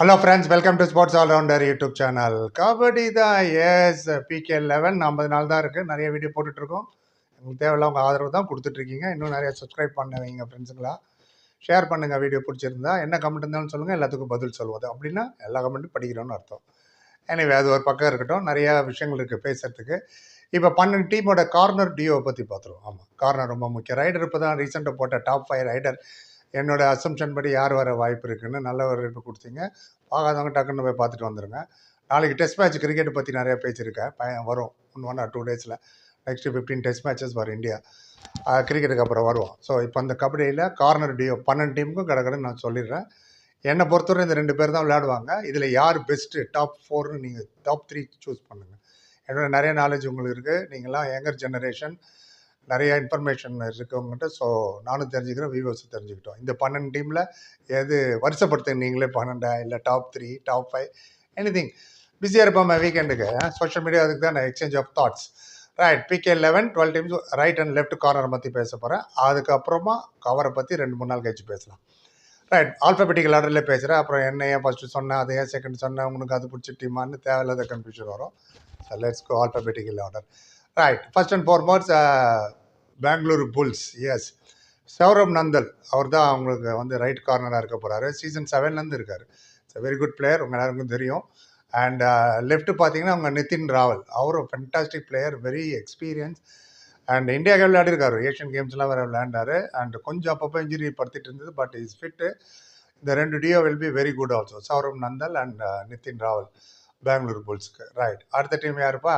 Hello friends welcome to sports allrounder YouTube channel kabaddi தான் S PK eleven ஐம்பது நாள் தான் இருக்குது நிறைய வீடியோ போட்டுட்ருக்கோம். உங்களுக்கு தேவையில்ல உங்கள் ஆதரவு தான் கொடுத்துட்ருக்கீங்க. இன்னும் நிறைய சப்ஸ்கிரைப் பண்ணுவீங்க ஃப்ரெண்ட்ஸுங்களா ஷேர் பண்ணுங்கள் வீடியோ பிடிச்சிருந்தா. என்ன கமெண்ட் இருந்தாலும் சொல்லுங்கள் எல்லாத்துக்கும் பதில் சொல்லுவது அப்படின்னா எல்லா கமெண்ட்டும் படிக்கிறோன்னு அர்த்தம். எனவே அது ஒரு பக்கம் இருக்கட்டும். நிறையா விஷயங்கள் இருக்குது பேசுகிறதுக்கு இப்போ பன்னெண்டு டீமோட கார்னர் டியோவை பற்றி பார்த்துருவோம். ஆமாம் கார்னர் ரொம்ப முக்கியம். ரைடர் இப்போ தான் ரீசெண்டாக போட்ட டாப் ஃபைவ் ரைடர் என்னோட அசம்ஷன் படி யார் வர வாய்ப்பு இருக்குன்னு நல்ல ஒரு இது கொடுத்தீங்க. பார்க்காதவங்க டக்குன்னு போய் பார்த்துட்டு வந்துடுங்க நாளைக்கு டெஸ்ட் மேட்ச் கிரிக்கெட் பற்றி நிறைய பேசியிருக்கேன். பையன் வரும். ஒன் ஒன் ஆர் டூ டேஸில் நெக்ஸ்ட் ஃபிஃப்டீன் டெஸ்ட் மேட்சஸ் வரும் இந்தியா கிரிக்கெட்டுக்கு அப்புறம் வருவோம். ஸோ இப்போ அந்த கபடியில் கார்னர் டியோ பன்னெண்டு டீமுக்கும் கிடக்கணும்னு நான் சொல்லிடுறேன். என்னை பொறுத்தவரை இந்த ரெண்டு பேர் தான் விளையாடுவாங்க. இதில் யார் பெஸ்ட்டு டாப் ஃபோர்னு நீங்கள் டாப் த்ரீ சூஸ் பண்ணுங்கள் என்னோட நிறைய நாலேஜ் உங்களுக்கு இருக்குது நீங்களாம் யங்கர் ஜெனரேஷன் நிறைய இன்ஃபர்மேஷன் இருக்கவங்ககிட்ட ஸோ நானும் தெரிஞ்சுக்கிறேன் விவோஸும் தெரிஞ்சுக்கிட்டோம். இந்த பன்னெண்டு டீமில் எது வருஷப்படுத்து நீங்களே பன்னெண்டா இல்லை top three top five any thing பிஸியாக இருப்போம் வீக்கெண்டுக்கு சோஷியல் மீடியா அதுக்கு தான் exchange of thoughts right PK eleven twelve teams right and left corner பற்றி பேச போகிறேன் அதுக்கப்புறமா கவரை பற்றி ரெண்டு மூணு நாள் கழிச்சு பேசலாம். ரைட் ஆல்ஃபபெட்டிக்கல் ஆர்டரில் பேசுகிறேன் அப்புறம் என்ன ஏன் ஃபஸ்ட்டு சொன்னேன் அதை ஏன் செகண்ட் சொன்னேன் உங்களுக்கு அது பிடிச்ச டீமான்னு தேவையில்லாத கன்ஃபியூஷன் வரும். So let's go alphabetical order right first and foremost Bengaluru bulls yes Saurabh Nandal அவர் தான் அவங்களுக்கு வந்து ரைட் கார்னராக இருக்க போகிறாரு சீசன் செவன்லேருந்து இருக்கார். இட்ஸ் வெரி குட் பிளேயர் உங்கள் எல்லாருக்கும் தெரியும். அண்ட் லெஃப்ட் uh, பார்த்தீங்கன்னா அவங்க நிதின் ராவல். அவரும் fantastic player very experience and இந்தியாவுக்கு விளையாடிருக்காரு ஏஷியன் கேம்ஸ்லாம் வேறு விளையாண்டாரு. அண்ட் கொஞ்சம் அப்பப்போ இன்ஜுரி படுத்திட்டு இருந்தது பட் இஸ் ஃபிட்டு இந்த ரெண்டு duo will be very good also Saurabh Nandal and uh, Nitin Rawal Bangalore புல்ஸ்க்கு. Right அடுத்த டீம் யாருப்பா?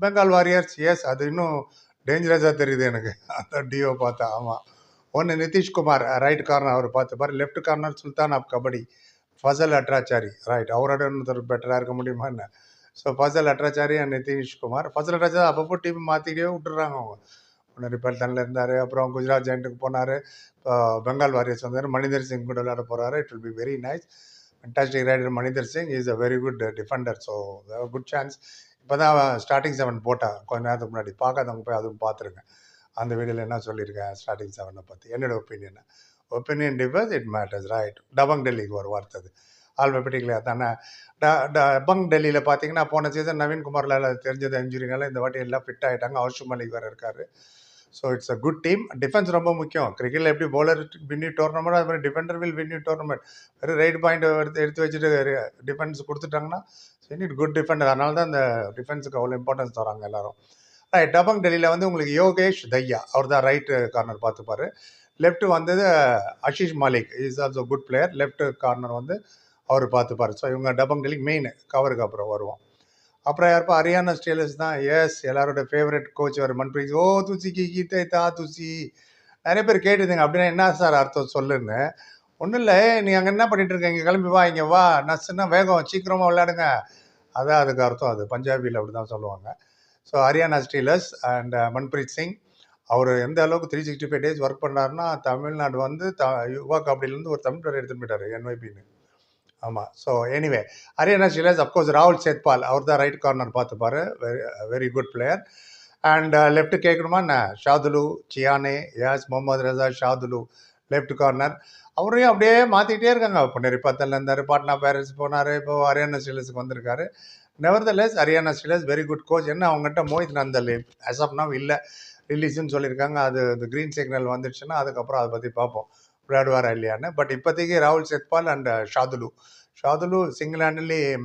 பெங்கால் வாரியர்ஸ் எஸ் அது இன்னும் டேஞ்சரஸாக தெரியுது எனக்கு. அந்த டியோ பார்த்தா ஆமாம் ஒன்று நிதிஷ்குமார் ரைட் கார்னர் அவர் பார்த்து பாரு left corner sultan of kabaddi. Fazel Atrachali right அவரோட இன்னொருத்தர் பெட்டராக இருக்க முடியுமா என்ன? So Fazel Atrachali and Nitesh Kumar Fazel Atrachali அப்பப்போ டீம் மாற்றிக்கிட்டே விட்டுறாங்க அவங்க. ஒன்று ரிப்பல் இருந்தார் அப்புறம் குஜராத் ஜெயிண்ட்டுக்கு போனார். பெங்கால் வாரியர்ஸ் வந்தார் மணிந்தர் சிங் கூட விளையாட போகிறாரு it will be very nice fantastic raider Maninder Singh. Is a very good defender so good chance இப்போ தான் ஸ்டார்டிங் செவன் போட்டேன். கொஞ்ச நேரத்துக்கு முன்னாடி. பார்க்காதவங்க போய் அதுவும் பார்த்துருங்க. அந்த வீடியோவில் என்ன சொல்லியிருக்கேன் ஸ்டார்டிங் செவனை பற்றி என்னோட opinion opinion differs it matters right Dabang டெல்லிக்கு ஒரு வார்த்தது ஆல்பபெட்டிக்கலாக தானே? ட டபங் டெல்லியில் பார்த்தீங்கன்னா போன சீசன் நவீன்குமாரில் தெரிஞ்சது இன்ஜுரினால இந்த வாட்டி எல்லாம் ஃபிட் ஆகிட்டாங்க ஹவுஷு மலிக் வேறு இருக்கார். So it's a good team defence ரொம்ப முக்கியம். கிரிக்கெட்டில் எப்படி பவுலர் வின் யூ டோர்னமெண்ட் அது மாதிரி defender will win you tournament வெறும் ரைட் பாயிண்ட் எடுத்து எடுத்து வச்சுட்டு டிஃபென்ஸ் கொடுத்துட்டாங்கன்னா இட் குட் டிஃபெண்டர் அதனால தான் இந்த டிஃபென்ஸுக்கு அவ்வளோ இம்பார்ட்டன்ஸ் தராங்க எல்லாரும். ரைட் டபங் டெல்லியில் வந்து உங்களுக்கு யோகேஷ் தையா அவர் தான் ரைட்டு கார்னர் பார்த்துப்பாரு. லெஃப்ட் வந்தது Ashish Malik is also good player left corner வந்து அவர் பார்த்துப்பார். ஸோ இவங்க டபங் டெல்லி மெயின் கவருக்கு அப்புறம் வருவோம் அப்புறம் யாருப்பா? ஹரியானா ஸ்டேலர்ஸ் தான். எஸ் எல்லாரோட ஃபேவரட் கோச் அவர் மன்பிரீத் ஓ துசி கி கீத்தை தா துசி நிறைய பேர் கேட்டுதுங்க. அப்படின்னா என்ன சார் அர்த்தம்? சொல்லுன்னு. ஒன்றும் இல்லை. நீ அங்கே என்ன பண்ணிட்டு இருக்க? இங்கே கிளம்பி வா இங்கே வா. நச்சுன்னா வேகம் சீக்கிரமாக விளையாடுங்க. அதான் அதுக்கு அர்த்தம் அது. பஞ்சாபியில் அப்படி தான் சொல்லுவாங்க so Haryana steelers and Manpreet Singh அவர் எந்த அளவுக்கு three sixty five days work பண்ணாருன்னா தமிழ்நாடு வந்து த யுவா கபடியிலேருந்து ஒரு தமிழ் பிளேயர் எடுத்துகிட்டு போயிட்டார் என்ஒய்பின்னு ஆமாம் so anyway Haryana steelers of course ராகுல் சேத்பால் அவர் தான் right corner பார்த்துப்பாரு. Very very good player and left கேட்கணுமா? என்ன? Shadloui Chiyaneh யாஸ் Mohammad Reza Shadloui left corner அவரையும் அப்படியே மாற்றிக்கிட்டே இருக்காங்க. இப்போ நெரிப்பத்தில் இருந்தார் பாட்னா பேரஸ் போனார் இப்போ ஹரியானா ஸ்டீலர்ஸுக்கு வந்திருக்காரு. Nevertheless Haryana steelers very good coach என்ன அவங்ககிட்ட Mohit Nandal as of now இல்லை. ரிலீஸ்ன்னு சொல்லியிருக்காங்க. அது இந்த க்ரீன் சிக்னல் வந்துடுச்சுன்னா அதுக்கப்புறம் அதை பற்றி பார்ப்போம். விளையாடுவாரா இல்லையான்னு. பட் இப்போதைக்கு ராகுல் Sethpal and Shadloui. Shadloui single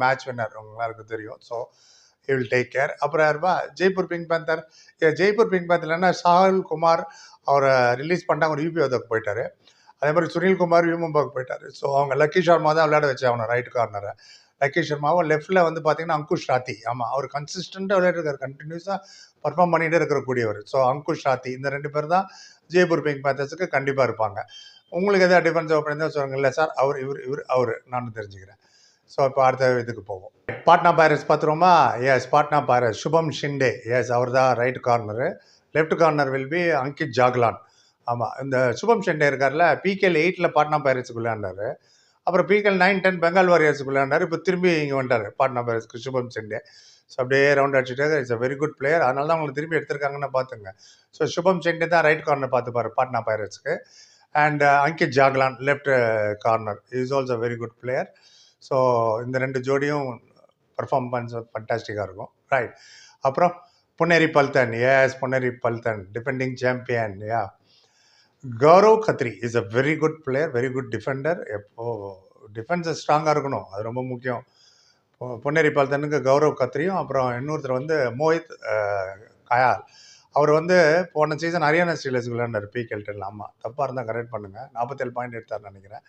match winner உங்களுக்கு தெரியும். So he will take care அப்புறம் யாருப்பா? Jaipur pink panther Jaipur pink பேந்தர்லன்னா Sahul Kumar அவரை ரிலீஸ் பண்ணிட்டாங்க. ஒரு யூபிஓதுக்கு போயிட்டாரு. அதே மாதிரி சுனில்குமார் யூமும்பாக்கு போயிட்டார். ஸோ அவங்க லக்கி சர்மா தான் விளையாட வச்சு அவனை ரைட் கார்னரை லக்கி சர்மாவும் லெஃப்டில் வந்து பார்த்தீங்கன்னா அங்குஷ் ராத்தி. ஆமாம் அவர் கன்சிஸ்டண்ட்டாக விளையாடுறாரு கண்டினியூஸாக பர்ஃபார்ம் பண்ணிகிட்டே இருக்கக்கூடியவர் ஸோ அங்குஷ் ராத்தி இந்த ரெண்டு பேர் தான் ஜெய்ப்பூர் பிங்க் பேத்தர்ஸுக்கு கண்டிப்பாக இருப்பாங்க. உங்களுக்கு எதாவது டிஃபரன்ஸ் ஓப்பன் இருந்தால் சொல்லுங்க இல்லை சார் அவர் இவர் இவர் அவர். நானும் தெரிஞ்சுக்கிறேன். ஸோ இப்போ அடுத்த இதுக்கு போவோம். Patna Pyrus பார்த்துருவோமா? Yes Patna pirates Shubham Shinde yes அவர் தான் right corner left corner will be Ankit Jaglan ஆமாம் இந்த சுபம் ஷெண்டே இருக்கார்ல பிகேல எயிட்டில் பாட்னா பைரட்ஸுக்கு விளையாண்டாரு அப்புறம் பிகேல் நைன் டென் பெங்கால் வாரியர்ஸுக்கு விளையாண்டாரு இப்போ திரும்பி இங்கே வந்துட்டார் பாட்னா பைரட்ஸ்க்கு சுபம் ஷெண்டே ஸோ அப்படியே ரவுண்ட் அடிச்சுட்டு it's a very good player அதனால தான் உங்களுக்கு திரும்பி எடுத்திருக்காங்கன்னு பார்த்துங்க. ஸோ சுபம் ஷெண்டே தான் ரைட் கார்னர் பார்த்துப்பாரு Patna பைரட்ஸ்க்கு. And Ankit Jaglan left corner is also very good player so இந்த ரெண்டு ஜோடியும் பர்ஃபார்ம் பண்ண ஃபண்டாஸ்டிக்காக இருக்கும். ரைட் அப்புறம் Puneri Paltan yes Puneri Paltan defending champion yeah Gaurav Khatri is a very good player very good defender எப்போ defence ஸ்ட்ராங்காக இருக்கணும் அது ரொம்ப முக்கியம். பொ- பொன்னேரி பல்தனுக்கு கௌரவ் கத்ரியும் அப்புறம் இன்னொருத்தர் வந்து மோஹித் கயால். அவர் வந்து போன சீசன் ஹரியானா ஸ்டீலர்ஸ் விளையாண்டார் பி. கெல்டன் ஆமாம் தப்பாக இருந்தால் கரெக்ட் பண்ணுங்கள் நாற்பத்தேழு பாயிண்ட் எடுத்தார் நினைக்கிறேன்.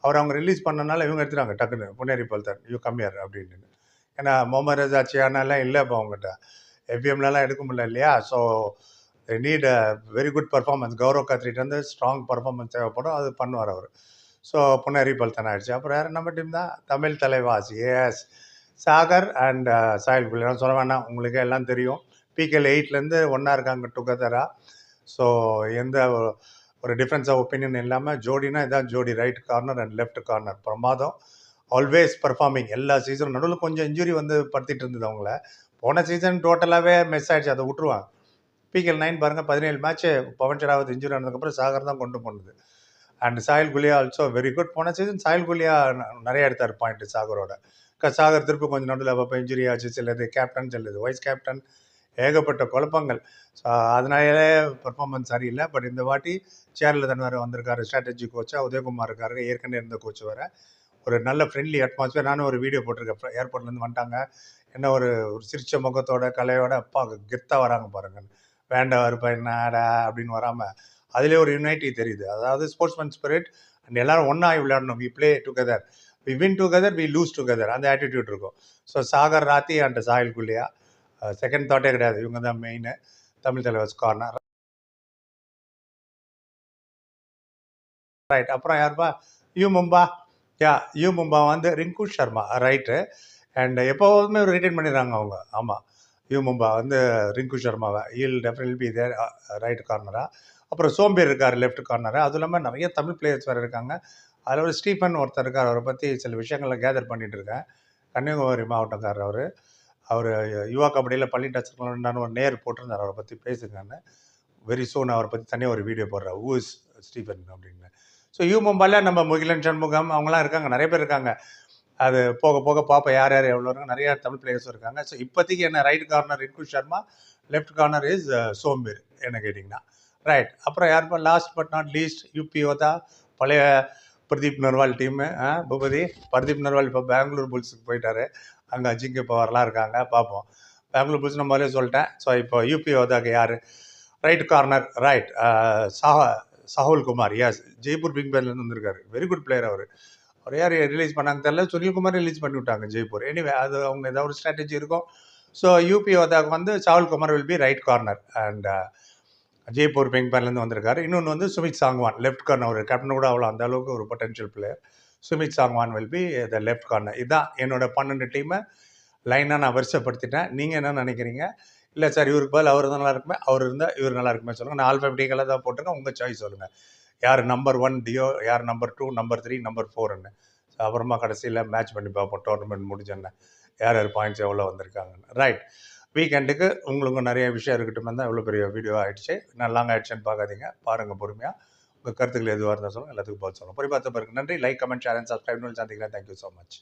அவர் அவங்க ரிலீஸ் பண்ணனால இவங்க எடுத்துட்டாங்க டக்குன்னு. பொன்னேரி பல்தன் யூ கம்மியார் அப்படின்னு. ஏன்னா முகமது ரஜா சியானாலாம் இல்லை இப்போ அவங்ககிட்ட. எஃபிஎம்லலாம் எடுக்க முடியல இல்லையா? So need very good performance Gaurav கத்ரிட்டு வந்து ஸ்ட்ராங் பர்ஃபார்மன்ஸ் தேவைப்படும். அது பண்ணுவார் அவர். ஸோ புனரி பல்தன் ஆயிடுச்சு. அப்புறம் யார் நம்ம டீம் தான். தமிழ் தலைவாசி. ஏஎஸ் சாகர் அண்ட் சாயல் பிள்ளை சொல்ல வேணாம். உங்களுக்கு எல்லாம் தெரியும். பிகேல எயிட்லேருந்து ஒன்றா இருக்காங்க டுகெதராக ஸோ எந்த ஒரு- டிஃப்ரென்ஸ் ஆஃப் ஒப்பீனியன் இல்லாமல் ஜோடினா இதான் ஜோடி. Right corner and left corner பிரமாதம். ஆல்வேஸ் பர்ஃபார்மிங் எல்லா சீசனும் நடுவில் கொஞ்சம் இன்ஜுரி வந்து படுத்திட்டு இருந்தது அவங்கள. போன சீசன் டோட்டலாகவே மிஸ் ஆகிடுச்சு அதை விட்டுருவாங்க. பிகேஎல் நைன் பாருங்கள் பதினேழு மேட்ச்சு பவன் ஷராவத் இன்ஜுரி ஆனதுக்கப்புறம் சாகர் தான் கொண்டு போனது. And Sahil Gulia also very good போன சீசன் சாயல் குலியா நிறைய எடுத்தார் பாயிண்ட் சாகரோட. க- சாகர் திருப்பி கொஞ்சம் நடுவில் அப்பப்போ இன்ஜுரி ஆச்சு சிலது கேப்டன் சிலது வைஸ் கேப்டன் ஏகப்பட்ட குழப்பங்கள். ஸோ அதனாலே பர்ஃபார்மன்ஸ் சரியில்லை. பட் இந்த வாட்டி சேரில் தன் வேறு வந்திருக்காரு ஸ்ட்ராட்டஜி கோச்சாக உதயகுமார் இருக்காரு ஏற்கனவே இருந்த கோச் வேறு. ஒரு நல்ல ஃப்ரெண்ட்லி அட்மாஸ்பியர் நானும் ஒரு வீடியோ போட்டிருக்கேன் ஏர்போர்ட்லேருந்து வந்துட்டாங்க. என்ன ஒரு ஒரு சிரிச்ச முகத்தோட கலையோட அப்பா கெத்தாக வராங்க பாருங்கள் வேண்டாம் இருப்பா என்னடா? அப்படின்னு வராமல் அதிலே ஒரு யுனைட்டி தெரியுது. அதாவது ஸ்போர்ட்ஸ்மேன் ஸ்பிரிட் அண்ட் எல்லாரும் ஒன்றா விளையாடணும். We play together we win together we lose together அந்த ஆட்டிடியூட் இருக்கும். ஸோ சாகர் ராத்தி அண்ட் சாயல் குல்லியா செகண்ட் தாட்டே கிடையாது. இவங்க தான் மெயின் தமிழ் தலைவர் கார்னர் ரைட் அப்புறம் யாருப்பா? U Mumba. Yeah U Mumba வந்து ரிங்கு சர்மா ரைட்டு அண்ட் எப்போதுமே ரிட்டைன் பண்ணிடுறாங்க அவங்க. ஆமாம் யூ மும்பா வந்து Rinku சர்மாவை he'll definitely be there right கார்னராக அப்புறம் சோம்பேர் இருக்கார் லெஃப்ட் கார்னராக அதுவும் இல்லாமல் நிறைய தமிழ் பிளேயர்ஸ் வேறு இருக்காங்க. அதில் ஒரு ஸ்டீஃபன் ஒருத்தர் இருக்கார் அவரை பற்றி சில விஷயங்களை கேதர் பண்ணிகிட்டு இருக்கேன். கன்னியாகுமரி மாவட்டக்காரர் அவர். அவர் யுவா கபடியில் பள்ளி டச் ஒரு நேர் போட்டிருந்தார் அவரை பற்றி பேசுங்கன்னு வெரி சூன் அவரை பற்றி தனியாக ஒரு வீடியோ போடுறேன். ஊ இஸ் ஸ்டீஃபன் அப்படின்னு. ஸோ யூ மும்பாயில் நம்ம முகிலன் சண்முகம் அவங்களாம் இருக்காங்க நிறைய பேர் இருக்காங்க. அது போக போக பார்ப்போம் யார் யார் எவ்வளோ இருக்காங்க நிறைய தமிழ் பிளேயர்ஸ் இருக்காங்க. ஸோ இப்போதைக்கு என்ன right corner Rinku Sharma left corner is Sombir என்ன கேட்டிங்கன்னா. ரைட் அப்புறம் யாருப்பா last but not least UP Yoddha பழைய பிரதீப் நர்வால் டீமு பூபதி. பிரதீப் நர்வால் இப்போ பெங்களூர் புல்ஸுக்கு போயிட்டாரு. அங்கே அஜிங்க பவர்லாம் இருக்காங்க பார்ப்போம் பெங்களூர் புல்ஸ் நம்ம சொல்லிட்டேன். ஸோ இப்போ யூபி ஓதாக்கு யார்? ரைட் கார்னர் ரைட் சாஹா சஹுல் குமார். எஸ் ஜெய்ப்பூர் பிங் பேர்லேருந்து வந்திருக்காரு. வெரி குட் பிளேயர் அவர். அவர் யார் ரிலீஸ் பண்ணாங்க தெரியல. சுனில்குமார் ரிலீஸ் பண்ணி விட்டாங்க ஜெய்ப்பூர். எனிவே அது அவங்க ஏதாவது ஒரு ஸ்ட்ராட்டஜி இருக்கும். ஸோ யூபி ஓதாக்கு வந்து Sahul Kumar will be right corner and Jaipur pink பேர்லேருந்து வந்திருக்காரு. இன்னொன்று வந்து சுமித் சாங்வான் லெஃப்ட் கார்னர் ஒரு கேப்டன் கூட அவ்வளோ அந்த அளவுக்கு ஒரு potential player Sumit Sangwan will be the left corner இதுதான் என்னோட பன்னெண்டு டீமை லைனாக நான் வரிசைப்படுத்திட்டேன். நீங்கள் என்ன நினைக்கிறீங்க? இல்லை சார் இவருக்கு பதில் அவர் தான் நல்லா இருக்குமே? அவர் இருந்தால் இவர் நல்லா இருக்குமே சொல்லுங்கள் நான் ஆல்ஃபபெட்டிக்கலாக தான் போட்டிருக்கேன். உங்கள் சாய்ஸ் சொல்லுங்கள் யார் நம்பர் ஒன் டியோ யார் number two number three number ஃபோர்னு ஸோ அப்புறமா கடைசியில் மேட்ச் பண்ணி பார்ப்போம் டோர்னமெண்ட் முடிஞ்சோன்னே. யார் யார் பாயிண்ட்ஸ் எவ்வளோ வந்திருக்காங்கன்னு. ரைட் வீக்கெண்டுக்கு உங்களுக்கு நிறைய விஷயம் இருக்கட்டும் தான் இவ்வளோ பெரிய வீடியோ ஆகிடுச்சு நான் லாங் ஆயிடுச்சுன்னு பார்க்காதீங்க. பாருங்கள் பொறுமையாக உங்கள் கருத்துக்கள் எதுவாக இருந்தால் சொல்லுங்கள் எல்லாத்துக்கும் பதில் சொல்லுங்கள் பொறுப்பாக பிறகு நன்றி. Like comment share and subscribe சந்திக்கிறேன் தேங்க்யூ ஸோ மச்